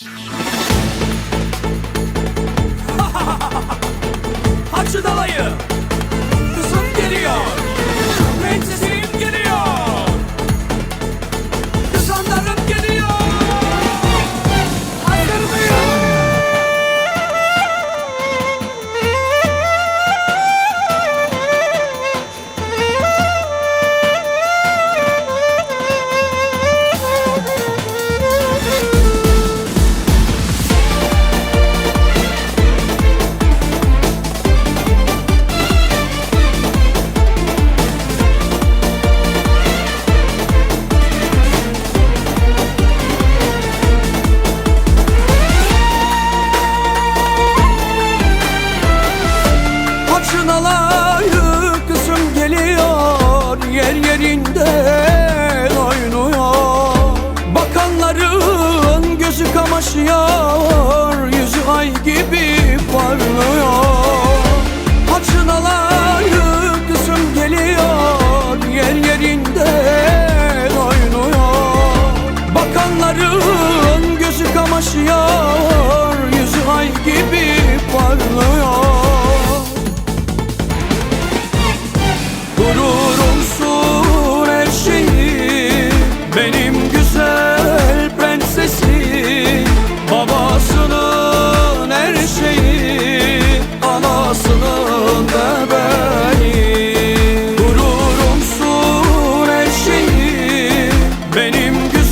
Yeah. yaşıyor Yüzü ay gibi parlıyor. Haçınalar yüklüsüm geliyor Yer yerinde oynuyor. Bakanların gözü kamaşıyor Yüzü ay gibi parlıyor. Gururumsun her şeyi Benim güzelim Benim güzelim